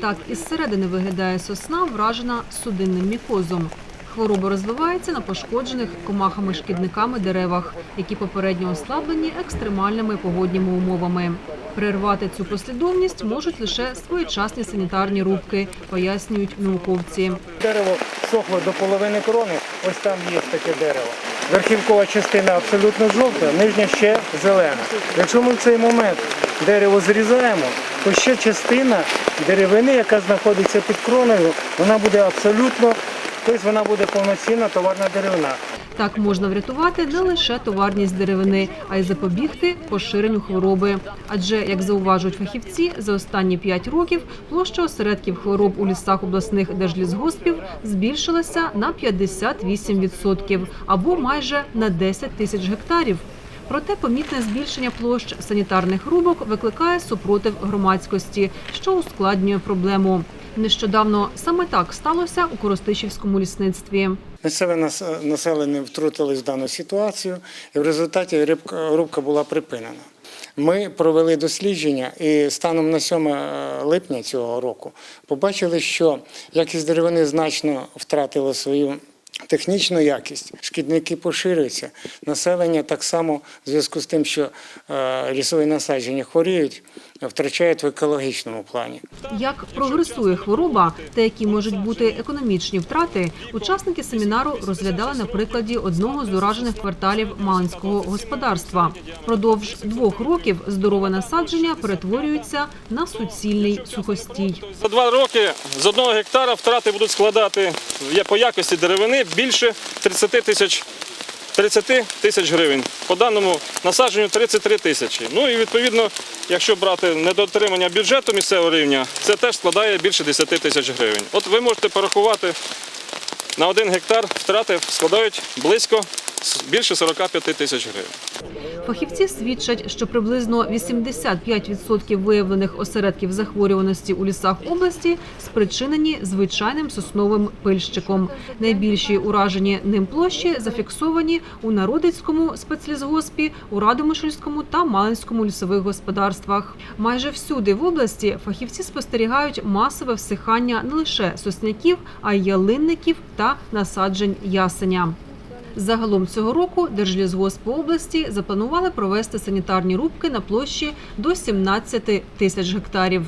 Так із середини виглядає сосна, вражена судинним мікозом. Хвороба розвивається на пошкоджених комахами-шкідниками деревах, які попередньо ослаблені екстремальними погодніми умовами. Перервати цю послідовність можуть лише своєчасні санітарні рубки, пояснюють науковці. Дерево сохло до половини крони, ось там є таке дерево. Верхівкова частина абсолютно жовта, нижня ще зелена. Якщо ми в цей момент дерево зрізаємо, то ще частина деревини, яка знаходиться під кроною, вона буде абсолютно, тобто вона буде повноцінна товарна деревина. Так можна врятувати не лише товарність деревини, а й запобігти поширенню хвороби. Адже, як зауважують фахівці, за останні п'ять років площа осередків хвороб у лісах обласних держлісгоспів збільшилася на 58% або майже на 10 тисяч гектарів. Проте помітне збільшення площ санітарних рубок викликає супротив громадськості, що ускладнює проблему. Нещодавно саме так сталося у Коростишівському лісництві. Місцеве нас- населення втрутилось в дану ситуацію, і в результаті рубка була припинена. Ми провели дослідження і станом на 7 липня цього року побачили, що якість деревини значно втратила свою технічну якість. Шкідники поширюються. Населення так само в зв'язку з тим, що е, лісові насадження хворіють, втрачають в екологічному плані. Як прогресує хвороба та які можуть бути економічні втрати, учасники семінару розглядали на прикладі одного з уражених кварталів Малинського господарства. Продовж двох років здорове насадження перетворюється на суцільний сухостій. За два роки з одного гектара втрати будуть складати по якості деревини більше 30 тисяч 30 тисяч гривень. По даному насадженню 33 тисячі. Ну і відповідно, якщо брати недотримання бюджету місцевого рівня, це теж складає більше 10 тисяч гривень. От ви можете порахувати на один гектар втрати складають близько більше 45 тисяч гривень. Фахівці свідчать, що приблизно 85% виявлених осередків захворюваності у лісах області спричинені звичайним сосновим пильщиком. Найбільші уражені ним площі зафіксовані у Народицькому спецлісгоспі, у Радомишльському та Малинському лісових господарствах. Майже всюди в області фахівці спостерігають масове всихання не лише сосняків, а й ялинників та насаджень ясеня. Загалом цього року Держлісгосп області запланували провести санітарні рубки на площі до 17 тисяч гектарів.